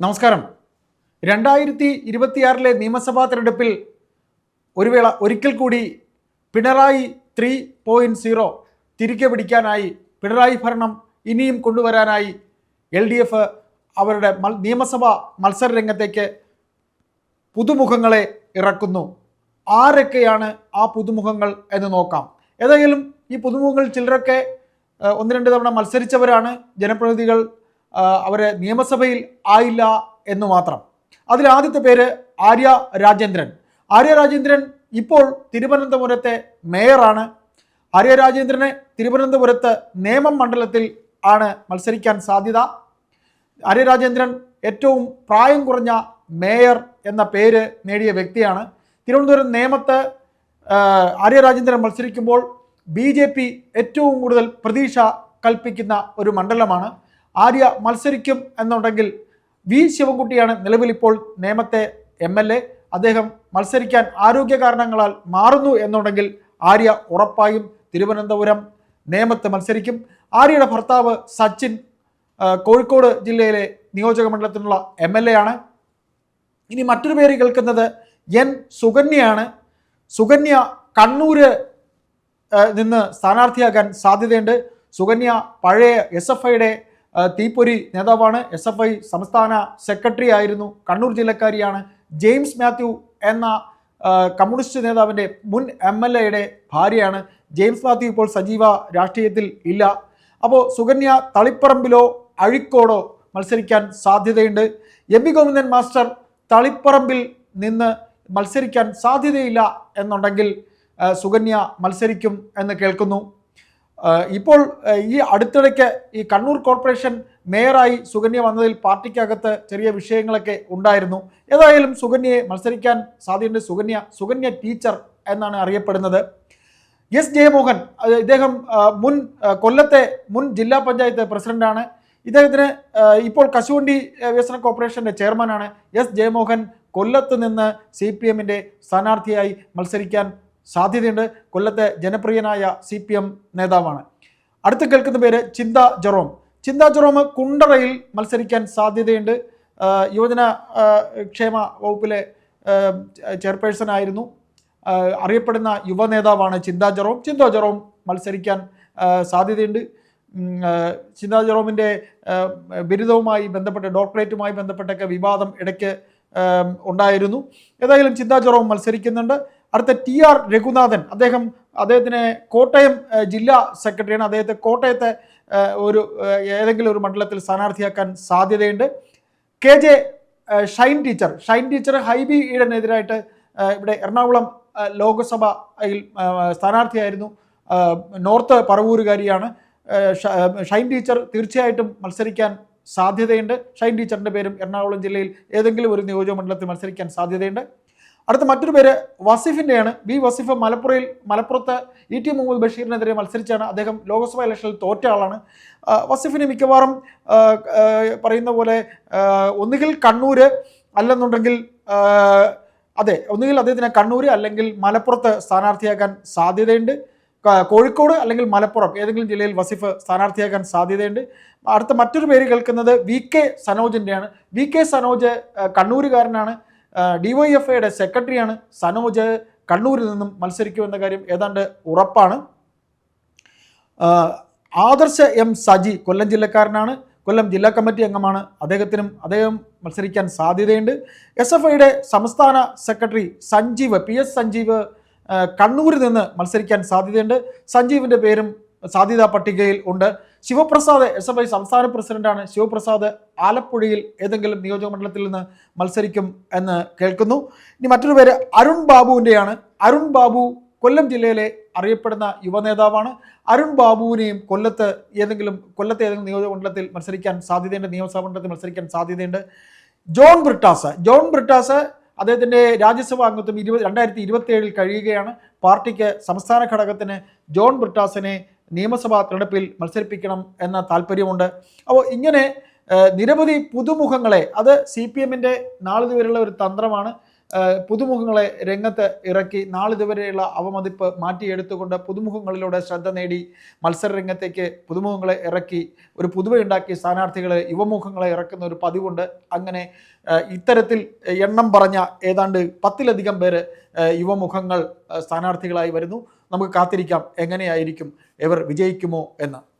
നമസ്കാരം. രണ്ടായിരത്തി ഇരുപത്തിയാറിലെ നിയമസഭാ തെരഞ്ഞെടുപ്പിൽ ഒരു വേള ഒരിക്കൽ കൂടി പിണറായി ത്രീ പോയിന്റ് സീറോ തിരികെ പിടിക്കാനായി പിണറായി ഭരണം ഇനിയും കൊണ്ടുവരാനായി എൽ ഡി എഫ് അവരുടെ നിയമസഭാ മത്സര രംഗത്തേക്ക് പുതുമുഖങ്ങളെ ഇറക്കുന്നു. ആരൊക്കെയാണ് ആ പുതുമുഖങ്ങൾ എന്ന് നോക്കാം. ഏതായാലും ഈ പുതുമുഖങ്ങൾ ചിലരൊക്കെ ഒന്ന് രണ്ട് തവണ മത്സരിച്ചവരാണ്. ജനപ്രതിനിധികൾ ആ, അവരെ നിയമസഭയിൽ ആയില്ല എന്ന് മാത്രം. അതിൽ ആദ്യത്തെ പേര് ആര്യ രാജേന്ദ്രൻ. ആര്യ രാജേന്ദ്രൻ ഇപ്പോൾ തിരുവനന്തപുരത്തെ മേയറാണ്. ആര്യ രാജേന്ദ്രനെ തിരുവനന്തപുരത്ത് നേമം മണ്ഡലത്തിൽ ആണ് മത്സരിക്കാൻ സാധ്യത. ആര്യ രാജേന്ദ്രൻ ഏറ്റവും പ്രായം കുറഞ്ഞ മേയർ എന്ന പേര് നേടിയ വ്യക്തിയാണ്. തിരുവനന്തപുരം നേമത്ത് ആര്യ രാജേന്ദ്രൻ മത്സരിക്കുമ്പോൾ ബി ഏറ്റവും കൂടുതൽ പ്രതീക്ഷ കൽപ്പിക്കുന്ന ഒരു മണ്ഡലമാണ്. ആര്യ മത്സരിക്കും എന്നുണ്ടെങ്കിൽ വി ശിവൻകുട്ടിയാണ് നിലവിൽ ഇപ്പോൾ നേമത്തെ എം എൽ എ. അദ്ദേഹം മത്സരിക്കാൻ ആരോഗ്യ കാരണങ്ങളാൽ മാറുന്നു എന്നുണ്ടെങ്കിൽ ആര്യ ഉറപ്പായും തിരുവനന്തപുരം നേമത്ത് മത്സരിക്കും. ആര്യയുടെ ഭർത്താവ് സച്ചിൻ കോഴിക്കോട് ജില്ലയിലെ നിയോജക മണ്ഡലത്തിനുള്ള എം എൽ എ ആണ്. ഇനി മറ്റൊരു പേര് കേൾക്കുന്നത് എൻ സുകന്യയാണ്. സുകന്യ കണ്ണൂര് നിന്ന് സ്ഥാനാർത്ഥിയാകാൻ സാധ്യതയുണ്ട്. സുകന്യ പഴയ എസ് എഫ് ഐയുടെ തീപ്പൊരി നേതാവാണ് എസ് എഫ് ഐ സംസ്ഥാന സെക്രട്ടറി ആയിരുന്നു. കണ്ണൂർ ജില്ലക്കാരിയാണ് ജെയിംസ് മാത്യു എന്ന കമ്മ്യൂണിസ്റ്റ് നേതാവിന്റെ മുൻ എം എൽ എയുടെ ഭാര്യയാണ്. ജെയിംസ് മാത്യു ഇപ്പോൾ സജീവ രാഷ്ട്രീയത്തിൽ ഇല്ല. അപ്പോൾ സുകന്യ തളിപ്പറമ്പിലോ അഴിക്കോടോ മത്സരിക്കാൻ സാധ്യതയുണ്ട്. എം വി ഗോവിന്ദൻ മാസ്റ്റർ തളിപ്പറമ്പിൽ നിന്ന് മത്സരിക്കാൻ സാധ്യതയില്ല എന്നുണ്ടെങ്കിൽ സുകന്യ മത്സരിക്കും എന്ന് കേൾക്കുന്നു. ഇപ്പോൾ ഈ അടുത്തിടയ്ക്ക് ഈ കണ്ണൂർ കോർപ്പറേഷൻ മേയറായി സുകന്യ വന്നതിൽ പാർട്ടിക്കകത്ത് ചെറിയ വിഷയങ്ങളൊക്കെ ഉണ്ടായിരുന്നു. ഏതായാലും സുകന്യയെ മത്സരിക്കാൻ സാധ്യതയുണ്ട്. സുകന്യ സുകന്യ ടീച്ചർ എന്നാണ് അറിയപ്പെടുന്നത്. എസ് ജയമോഹൻ ഇദ്ദേഹം മുൻ കൊല്ലത്തെ മുൻ ജില്ലാ പഞ്ചായത്ത് പ്രസിഡന്റാണ്. ഇദ്ദേഹത്തിന് ഇപ്പോൾ കശുവണ്ടി വികസന കോർപ്പറേഷന്റെ ചെയർമാനാണ്. എസ് ജയമോഹൻ കൊല്ലത്ത് നിന്ന് സി പി എമ്മിന്റെ സ്ഥാനാർത്ഥിയായി മത്സരിക്കാൻ സാധ്യതയുണ്ട്. കൊല്ലത്തെ ജനപ്രിയനായ സി പി എം നേതാവാണ്. അടുത്ത് കേൾക്കുന്ന പേര് ചിന്ത ജെറോം. ചിന്ത ജെറോം കുണ്ടറയിൽ മത്സരിക്കാൻ സാധ്യതയുണ്ട്. യുവജന ക്ഷേമ വകുപ്പിലെ ചെയർപേഴ്സൺ ആയിരുന്നു. അറിയപ്പെടുന്ന യുവ നേതാവാണ് ചിന്ത ജെറോം. ചിന്ത ജെറോം മത്സരിക്കാൻ സാധ്യതയുണ്ട്. ചിന്ത ജെറോമിന്റെ ബിരുദവുമായി ബന്ധപ്പെട്ട് ഡോക്ടറേറ്റുമായി ബന്ധപ്പെട്ടൊക്കെ വിവാദം ഇടയ്ക്ക് ഉണ്ടായിരുന്നു. ഏതായാലും ചിന്താ ജെറോം മത്സരിക്കുന്നുണ്ട്. അടുത്ത ടി ആർ രഘുനാഥൻ അദ്ദേഹം അദ്ദേഹത്തിന് കോട്ടയം ജില്ലാ സെക്രട്ടറിയാണ്. അദ്ദേഹത്തെ കോട്ടയത്തെ ഒരു ഏതെങ്കിലും ഒരു മണ്ഡലത്തിൽ സ്ഥാനാർത്ഥിയാക്കാൻ സാധ്യതയുണ്ട്. K J Shine teacher. Shine teacher Hibi ഈഡനെതിരായിട്ട് ഇവിടെ എറണാകുളം ലോക്സഭയിൽ സ്ഥാനാർത്ഥിയായിരുന്നു. നോർത്ത് പറവൂരുകാരിയാണ്. ഷൈൻ ടീച്ചർ തീർച്ചയായിട്ടും മത്സരിക്കാൻ സാധ്യതയുണ്ട്. ഷൈൻ ടീച്ചറിന്റെ പേരും എറണാകുളം ജില്ലയിൽ ഏതെങ്കിലും ഒരു നിയോജക മണ്ഡലത്തിൽ മത്സരിക്കാൻ സാധ്യതയുണ്ട്. അടുത്ത മറ്റൊരു പേര് വസിഫിന്റെയാണ് ബി വസിഫ് മലപ്പുറയിൽ മലപ്പുറത്ത് ഇ ടി മുഹമ്മദ് ബഷീറിനെതിരെ മത്സരിച്ചാണ് അദ്ദേഹം ലോക്സഭാ ഇലക്ഷനിൽ തോറ്റ ആളാണ്. വസീഫിന് മിക്കവാറും പറയുന്ന പോലെ ഒന്നുകിൽ കണ്ണൂര് അല്ലെന്നുണ്ടെങ്കിൽ അതെ ഒന്നുകിൽ അദ്ദേഹത്തിന് കണ്ണൂര് അല്ലെങ്കിൽ മലപ്പുറത്ത് സ്ഥാനാർത്ഥിയാക്കാൻ സാധ്യതയുണ്ട്. കോഴിക്കോട് അല്ലെങ്കിൽ മലപ്പുറം ഏതെങ്കിലും ജില്ലയിൽ വസിഫ് സ്ഥാനാർത്ഥിയാക്കാൻ സാധ്യതയുണ്ട്. അടുത്ത മറ്റൊരു പേര് കേൾക്കുന്നത് വി കെ സനോജിന്റെയാണ് വി കെ സനോജ് കണ്ണൂരുകാരനാണ്. ഡിവൈഎഫ് ഐയുടെ സെക്രട്ടറിയാണ് സനോജ് കണ്ണൂരിൽ നിന്നും മത്സരിക്കുമെന്ന കാര്യം ഏതാണ്ട് ഉറപ്പാണ്. ആദർശ എം സജി കൊല്ലം ജില്ലക്കാരനാണ്. കൊല്ലം ജില്ലാ കമ്മിറ്റി അംഗമാണ്. അദ്ദേഹത്തിനും അദ്ദേഹം മത്സരിക്കാൻ സാധ്യതയുണ്ട്. എസ് എഫ് ഐയുടെ സംസ്ഥാന secretary Sanjeev P S Sanjeev കണ്ണൂരിൽ നിന്ന് മത്സരിക്കാൻ സാധ്യതയുണ്ട്. സഞ്ജീവിന്റെ പേരും സാധ്യതാ പട്ടികയിൽ ഉണ്ട്. ശിവപ്രസാദ് എസ് എഫ് ഐ സംസ്ഥാന പ്രസിഡന്റാണ്. ശിവപ്രസാദ് ആലപ്പുഴയിൽ ഏതെങ്കിലും നിയോജക മണ്ഡലത്തിൽ നിന്ന് മത്സരിക്കും എന്ന് കേൾക്കുന്നു. ഇനി മറ്റൊരു പേര് അരുൺ ബാബുവിന്റെയാണ്. അരുൺ ബാബു കൊല്ലം ജില്ലയിലെ അറിയപ്പെടുന്ന യുവനേതാവാണ് അരുൺ ബാബുവിനെയും കൊല്ലത്ത് ഏതെങ്കിലും കൊല്ലത്തെ ഏതെങ്കിലും നിയോജക മണ്ഡലത്തിൽ മത്സരിക്കാൻ സാധ്യതയുണ്ട്. നിയമസഭാ മണ്ഡലത്തിൽ മത്സരിക്കാൻ സാധ്യതയുണ്ട്. ജോൺ ബ്രിട്ടാസ് ജോൺ ബ്രിട്ടാസ് അദ്ദേഹത്തിന്റെ രാജ്യസഭാ അംഗത്വം ഇരുപത് രണ്ടായിരത്തി ഇരുപത്തി ഏഴിൽ കഴിയുകയാണ്. പാർട്ടിക്ക് സംസ്ഥാന ഘടകത്തിന് ജോൺ ബ്രിട്ടാസിനെ നിയമസഭാ തെരഞ്ഞെടുപ്പിൽ മത്സരിപ്പിക്കണം എന്ന താല്പര്യമുണ്ട്. അപ്പോൾ ഇങ്ങനെ നിരവധി പുതുമുഖങ്ങളെ അത് സി പി എമ്മിന്റെ നാളിതുവരെയുള്ള ഒരു തന്ത്രമാണ്. പുതുമുഖങ്ങളെ രംഗത്ത് ഇറക്കി നാളിതുവരെയുള്ള അവമതിപ്പ് മാറ്റിയെടുത്തുകൊണ്ട് പുതുമുഖങ്ങളിലൂടെ ശ്രദ്ധ നേടി മത്സര രംഗത്തേക്ക് പുതുമുഖങ്ങളെ ഇറക്കി ഒരു പുതുവയുണ്ടാക്കി സ്ഥാനാർത്ഥികളെ യുവമുഖങ്ങളെ ഇറക്കുന്ന ഒരു പതിവുണ്ട്. അങ്ങനെ ഇത്തരത്തിൽ എണ്ണം പറഞ്ഞ ഏതാണ്ട് പത്തിലധികം പേര് യുവമുഖങ്ങൾ സ്ഥാനാർത്ഥികളായി വരുന്നു. നമുക്ക് കാത്തിരിക്കാം. എങ്ങനെയായിരിക്കും? ഇവർ വിജയിക്കുമോ എന്ന്.